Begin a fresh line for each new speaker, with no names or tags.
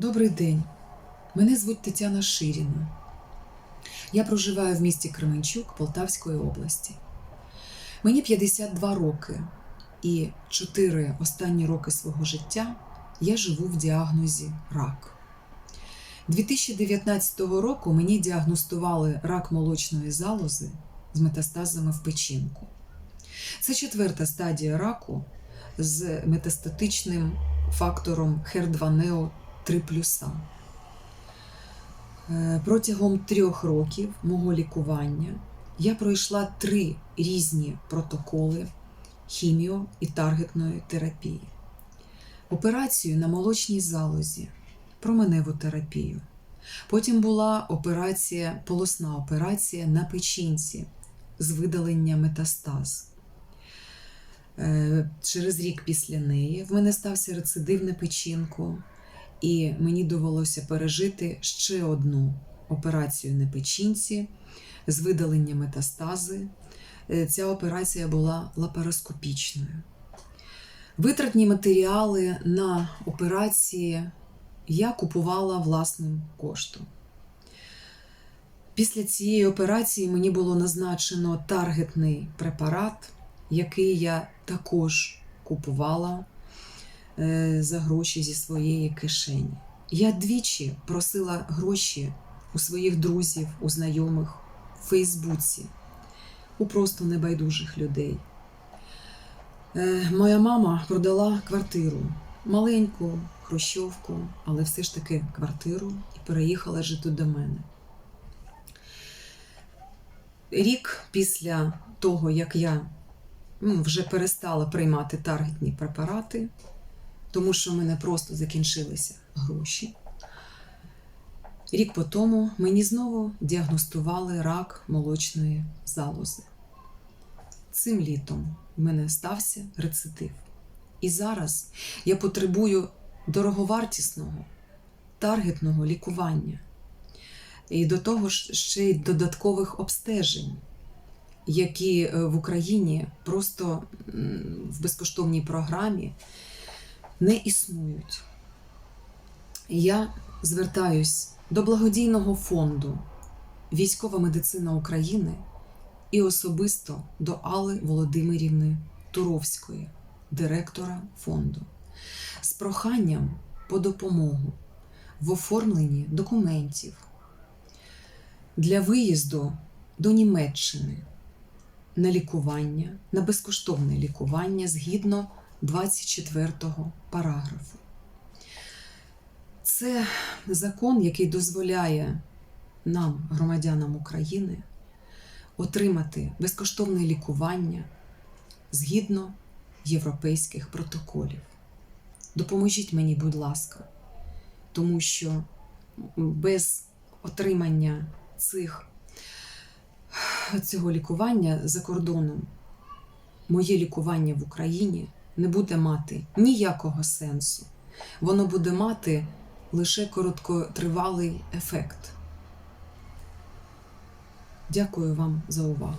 Добрий день. Мене звуть Тетяна Ширіна. Я проживаю в місті Кременчук Полтавської області. Мені 52 роки, і 4 останні роки свого життя я живу в діагнозі рак. 2019 року мені діагностували рак молочної залози з метастазами в печінку. Це четверта стадія раку з метастатичним фактором HER2-NEO 3 плюса. Е, Протягом трьох років мого лікування я пройшла три різні протоколи хіміо і таргетної терапії. Операцію на молочній залозі, променеву терапію. Потім була операція, полосна операція на печінці з видалення метастаз. Е, Через рік після неї в мене стався рецидив на печінку, і мені довелося пережити ще одну операцію на печінці з видалення метастази. Е, Ця операція була лапароскопічною. Витратні матеріали на операції я купувала власним коштом. Після цієї операції мені було назначено таргетний препарат, який я також купувала за гроші зі своєї кишені. Я двічі просила гроші у своїх друзів, у знайомих в Фейсбуці, у просто небайдужих людей. Е, Моя мама продала квартиру, маленьку хрущовку, але все ж таки квартиру і переїхала жити до мене. Рік після того, як я ну, вже перестала приймати таргетні препарати, тому що в мене просто закінчилися гроші. Рік по тому мені знову діагностували рак молочної залози. Цим літом в мене стався рецидив. І зараз я потребую дороговартісного, таргетного лікування. І до того ж ще й додаткових обстежень, які е, в Україні просто в безкоштовній програмі не існують. Я звертаюсь до благодійного фонду Військова медицина України і особисто до Алли Володимирівни Туровської, директора фонду, з проханням по допомогу в оформленні документів для виїзду до Німеччини на лікування, на безкоштовне лікування згідно 24 параграфу. Це закон, який дозволяє нам, громадянам України, отримати безкоштовне лікування згідно європейських протоколів. Допоможіть мені, будь ласка, тому що без отримання цих, цього лікування за кордоном моє лікування в Україні не буде мати ніякого сенсу. Воно буде мати лише короткотривалий ефект. Дякую вам за увагу.